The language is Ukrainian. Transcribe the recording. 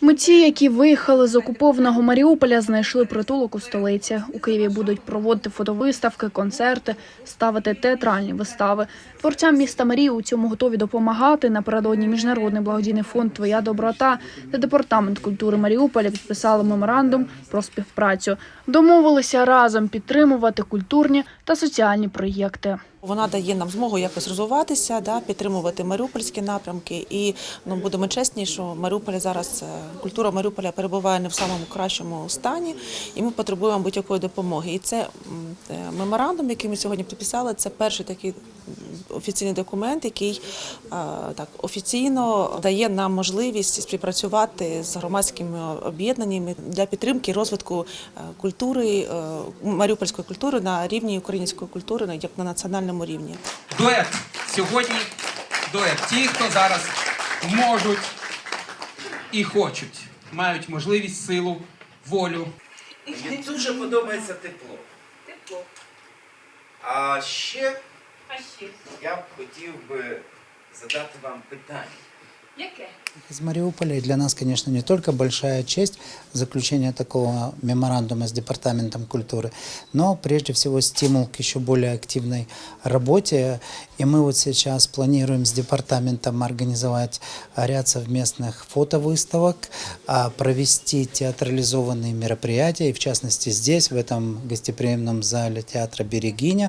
Митці, які виїхали з окупованого Маріуполя, знайшли притулок у столиці. У Києві будуть проводити фотовиставки, концерти, ставити театральні вистави. Творцям міста Марії у цьому готові допомагати. Напередодні міжнародний благодійний фонд Твоя доброта та департамент культури Маріуполя підписали меморандум про співпрацю. Домовилися разом підтримувати культурні та соціальні проєкти. Вона дає нам змогу якось розвиватися, да, підтримувати маріупольські напрямки. І ну будемо чесні, що Маріуполь зараз е, культура Маріуполя перебуває не в самому кращому стані, і ми потребуємо будь-якої допомоги. І це е, меморандум, який ми сьогодні підписали, це перший такий офіційний документ, який е, так офіційно дає нам можливість співпрацювати з громадськими об'єднаннями для підтримки розвитку культури маріупольської культури на рівні української культури, на- як на національному рівні. Дует. Сьогодні дует. Ті, хто зараз можуть і хочуть, мають можливість, силу, волю. Мені дуже подобається тепло. Тепло. А ще А ще я б хотів би задати вам питання. Из Мариуполя. Для нас, конечно, не только большая честь заключения такого меморандума с Департаментом культуры, но прежде всего стимул к еще более активной работе. И мы вот сейчас планируем с департаментом организовать ряд совместных фотовыставок, а, провести театрализованные мероприятия, и в частности здесь, в этом гостеприимном зале театра «Берегиня».